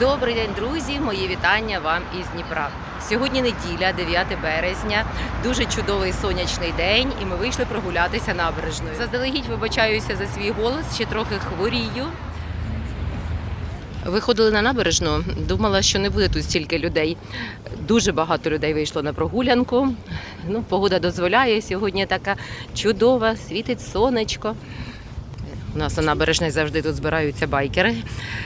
Добрий день, друзі! Мої вітання вам із Дніпра. Сьогодні неділя, 9 березня, дуже чудовий сонячний день, і ми вийшли прогулятися набережною. Заздалегідь вибачаюся за свій голос, ще трохи хворію. Виходили на набережну, думала, що не буде тут стільки людей. Дуже багато людей вийшло на прогулянку. Ну, погода дозволяє. Сьогодні така чудова, світить сонечко. У нас на набережній завжди тут збираються байкери.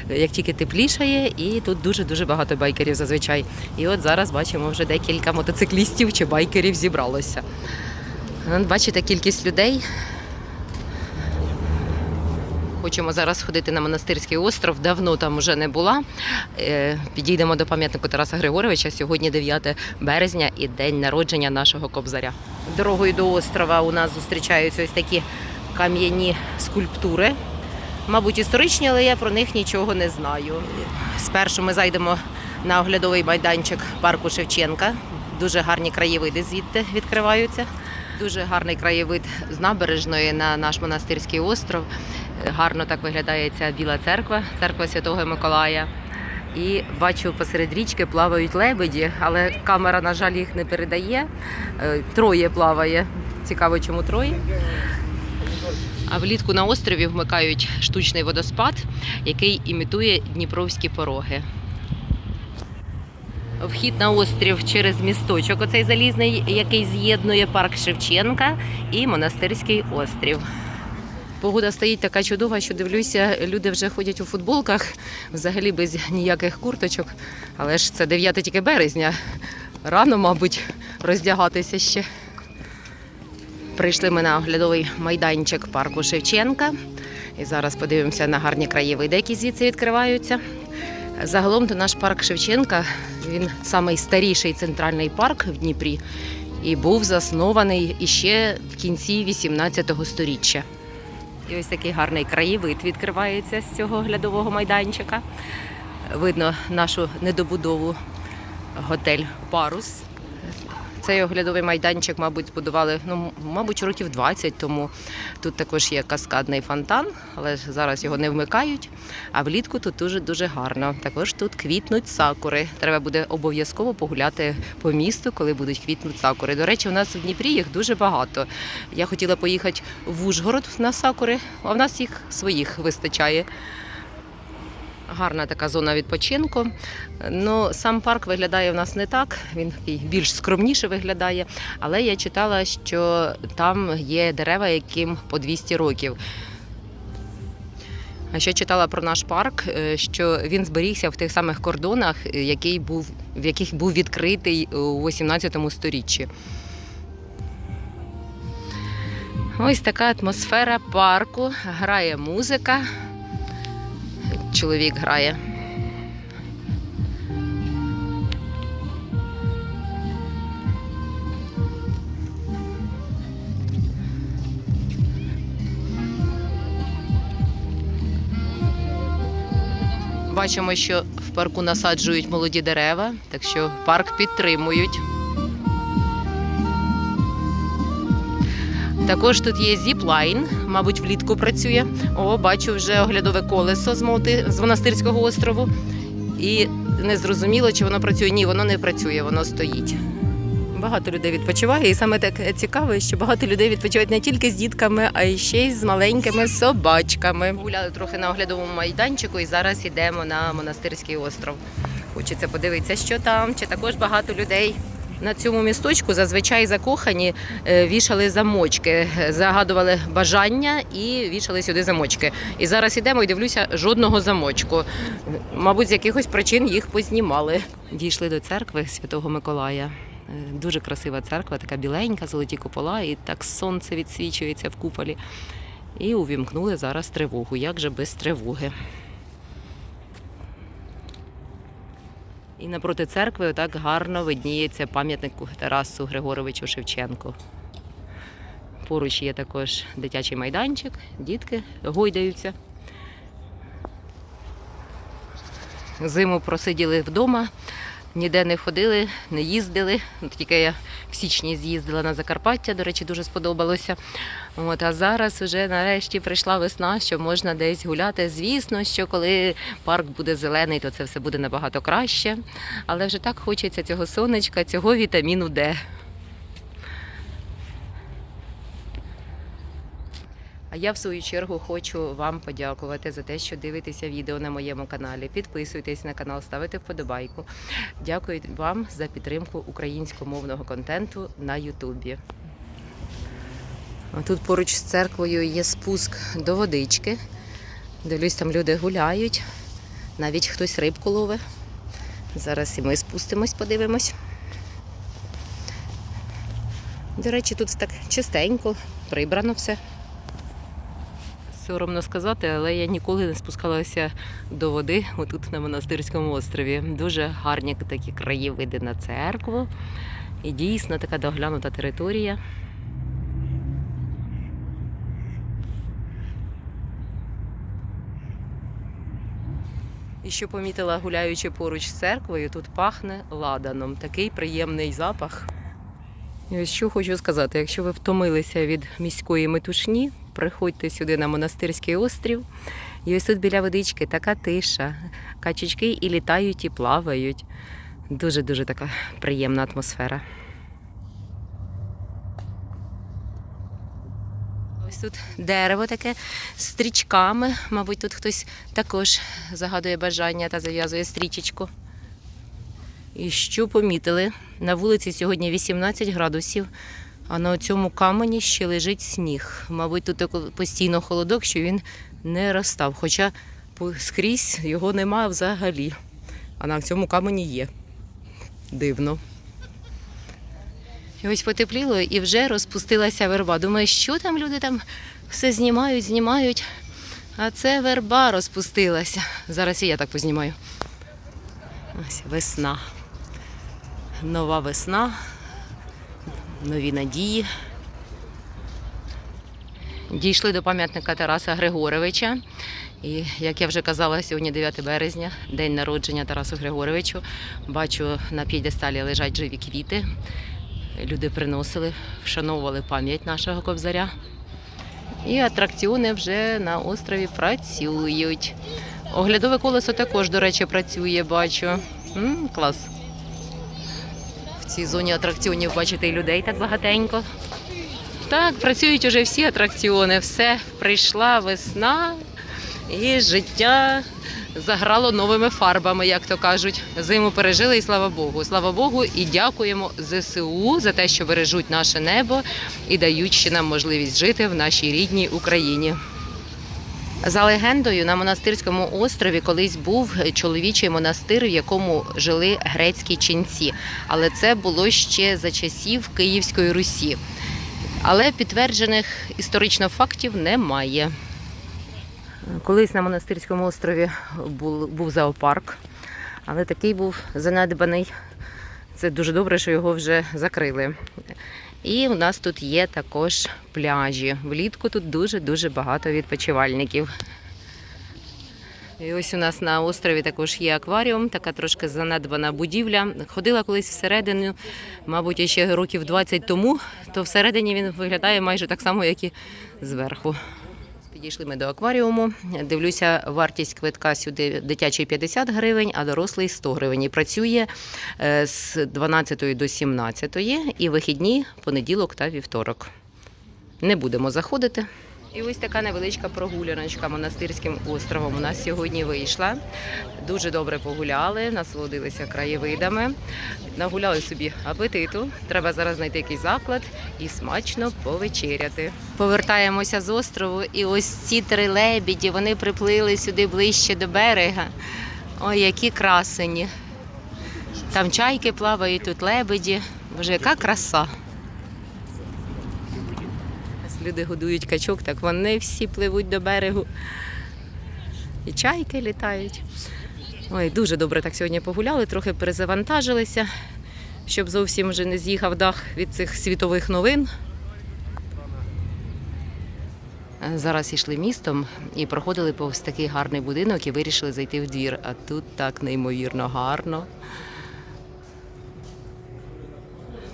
Як тільки теплішає, і тут дуже-дуже багато байкерів зазвичай. І от зараз бачимо вже декілька мотоциклістів чи байкерів зібралося. Бачите, кількість людей. Хочемо зараз ходити на монастирський остров. Давно там вже не була. Е, Підійдемо до пам'ятнику Тараса Григоровича. Сьогодні 9 березня і день народження нашого кобзаря. Дорогою до острова у нас зустрічаються ось такі кам'яні скульптури. Мабуть, історичні, але я про них нічого не знаю. Спершу ми зайдемо на оглядовий майданчик парку Шевченка. Дуже гарні краєвиди звідти відкриваються. Дуже гарний краєвид з набережної на наш монастирський остров. Гарно так виглядає ця біла церква, церква Святого Миколая. І бачу, посеред річки плавають лебеді, але камера, на жаль, їх не передає. Е, Троє плаває. Цікаво, чому троє. А влітку на острові вмикають штучний водоспад, який імітує дніпровські пороги. Вхід на острів через місточок, оцей залізний, який з'єднує парк Шевченка і монастирський острів. Погода стоїть така чудова, що дивлюся, люди вже ходять у футболках, взагалі без ніяких курточок. Але ж це 9 тільки березня. Рано, мабуть, роздягатися ще. Прийшли ми на оглядовий майданчик парку Шевченка. І зараз подивимося на гарні краєвиди, які звідси відкриваються. Загалом то наш парк Шевченка він найстаріший центральний парк в Дніпрі і був заснований іще в кінці 18 століття. І ось такий гарний краєвид відкривається з цього оглядового майданчика. Видно нашу недобудову готель Парус. Цей оглядовий майданчик, мабуть, збудували ну, мабуть, років 20 тому. Тут також є каскадний фонтан, але зараз його не вмикають. А влітку тут дуже дуже гарно. Також тут квітнуть сакури. Треба буде обов'язково погуляти по місту, коли будуть квітнути сакури. До речі, у нас в Дніпрі їх дуже багато. Я хотіла поїхати в Ужгород на сакури, а в нас їх своїх вистачає. Гарна така зона відпочинку. Ну, сам парк виглядає в нас не так, він більш скромніше виглядає. Але я читала, що там є дерева, яким по 200 років. А ще читала про наш парк, е, що він зберігся в тих самих кордонах, е, який був, в яких був відкритий у 18 сторіччі. Ось така атмосфера парку, грає музика чоловік грає. Бачимо, що в парку насаджують молоді дерева, так що парк підтримують. Також тут є зіплайн, мабуть, влітку працює. О, бачу вже оглядове колесо з, монастирського острову. І не зрозуміло, чи воно працює. Ні, воно не працює, воно стоїть. Багато людей відпочиває, і саме так цікаво, що багато людей відпочивають не тільки з дітками, а й ще й з маленькими собачками. Гуляли трохи на оглядовому майданчику і зараз йдемо на монастирський остров. Хочеться подивитися, що там, чи також багато людей. На цьому місточку зазвичай закохані е, вішали замочки, загадували бажання і вішали сюди замочки. І зараз ідемо і дивлюся жодного замочку. Мабуть, з якихось причин їх познімали. Дійшли до церкви Святого Миколая. Е, Дуже красива церква, така біленька, золоті купола, і так сонце відсвічується в куполі. І увімкнули зараз тривогу. Як же без тривоги? І напроти церкви так гарно видніється пам'ятник Тарасу Григоровичу Шевченку. Поруч є також дитячий майданчик, дітки гойдаються. Зиму просиділи вдома, Ніде не ходили, не їздили. От тільки я в січні з'їздила на Закарпаття, до речі, дуже сподобалося. От, а зараз вже нарешті прийшла весна, що можна десь гуляти. Звісно, що коли парк буде зелений, то це все буде набагато краще. Але вже так хочеться цього сонечка, цього вітаміну Д. А я в свою чергу хочу вам подякувати за те, що дивитеся відео на моєму каналі. Підписуйтесь на канал, ставите вподобайку. Дякую вам за підтримку українськомовного контенту на Ютубі. Тут поруч з церквою є спуск до водички. Дивлюсь, там люди гуляють, навіть хтось рибку ловить. Зараз і ми спустимось, подивимось. До речі, тут так чистенько, прибрано все. Соромно сказати, але я ніколи не спускалася до води отут на монастирському острові. Дуже гарні такі краєвиди на церкву. І дійсно така доглянута територія. І що помітила, гуляючи поруч з церквою, тут пахне ладаном. Такий приємний запах. І ось що хочу сказати: якщо ви втомилися від міської метушні, приходьте сюди на монастирський острів. І ось тут біля водички така тиша. Качечки і літають, і плавають. Дуже-дуже така приємна атмосфера. Ось тут дерево таке з стрічками. Мабуть, тут хтось також загадує бажання та зав'язує стрічечку. І що помітили? На вулиці сьогодні 18 градусів, а на цьому камені ще лежить сніг. Мабуть, тут постійно холодок, що він не розстав. Хоча скрізь його немає взагалі. А на цьому камені є. Дивно. І ось потепліло і вже розпустилася верба. Думаю, що там люди там все знімають, знімають. А це верба розпустилася. Зараз і я так познімаю. Ось весна. Нова весна, нові надії. Дійшли до пам'ятника Тараса Григоровича. І як я вже казала, сьогодні 9 березня, день народження Тарасу Григоровичу. Бачу, на п'єдесталі лежать живі квіти. Люди приносили, вшановували пам'ять нашого кобзаря. І атракціони вже на острові працюють. Оглядове колесо також, до речі, працює, бачу. М, клас. Цій зоні атракціонів бачите і людей так багатенько. Так, працюють уже всі атракціони. Все, прийшла весна і життя заграло новими фарбами, як то кажуть. Зиму пережили і слава Богу. Слава Богу, і дякуємо ЗСУ за те, що бережуть наше небо і дають ще нам можливість жити в нашій рідній Україні. За легендою, на монастирському острові колись був чоловічий монастир, в якому жили грецькі ченці. Але це було ще за часів Київської Русі. Але підтверджених історично фактів немає. Колись на монастирському острові був, зоопарк, але такий був занедбаний. Це дуже добре, що його вже закрили. І у нас тут є також пляжі. Влітку тут дуже-дуже багато відпочивальників. І ось у нас на острові також є акваріум, така трошки занедбана будівля. Ходила колись всередину, мабуть, ще років 20 тому, то всередині він виглядає майже так само, як і зверху. Підійшли ми до акваріуму. Дивлюся, вартість квитка сюди дитячий 50 гривень, а дорослий 100 гривень. І працює е, з 12 до 17 і вихідні понеділок та вівторок. Не будемо заходити. І ось така невеличка прогуляночка монастирським островом у нас сьогодні вийшла. Дуже добре погуляли, насолодилися краєвидами, нагуляли собі апетиту. Треба зараз знайти якийсь заклад і смачно повечеряти. Повертаємося з острову, і ось ці три лебіді вони приплили сюди ближче до берега. Ой, які красені. Там чайки плавають, тут лебеді. Боже, яка краса. Люди годують качок, так вони всі пливуть до берегу. І чайки літають. Ой, дуже добре так сьогодні погуляли, трохи перезавантажилися, щоб зовсім вже не з'їхав дах від цих світових новин. Зараз йшли містом і проходили повз такий гарний будинок і вирішили зайти в двір. А тут так неймовірно гарно.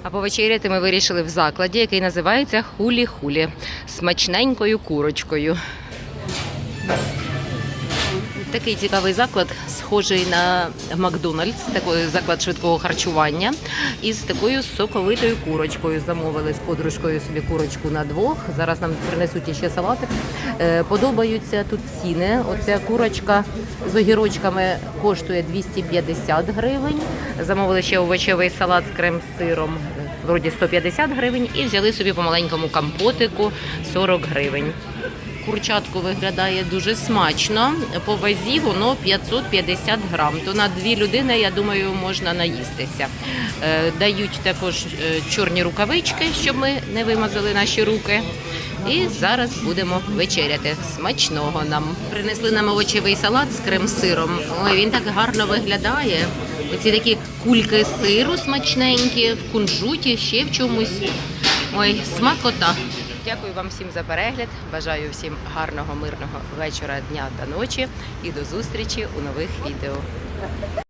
А повечеряти ми вирішили в закладі, який називається Хулі-Хулі смачненькою курочкою. Такий цікавий заклад, схожий на Макдональдс, такий заклад швидкого харчування, із такою соковитою курочкою. Замовили з подружкою собі курочку на двох. Зараз нам принесуть іще салатик. Е, Подобаються тут ціни. Оця курочка з огірочками коштує 250 гривень. Замовили ще овочевий салат з крем-сиром, вроді 150 гривень, і взяли собі по маленькому компотику 40 гривень. Курчатку виглядає дуже смачно. По вазі воно 550 грам. То на дві людини, я думаю, можна наїстися. Е, Дають також е, чорні рукавички, щоб ми не вимазали наші руки. І зараз будемо вечеряти. Смачного нам. Принесли нам овочевий салат з крем-сиром. Ой, він так гарно виглядає. Оці такі кульки сиру смачненькі, в кунжуті, ще в чомусь. Ой, смакота. Дякую вам всім за перегляд. Бажаю всім гарного, мирного вечора, дня та ночі і до зустрічі у нових відео.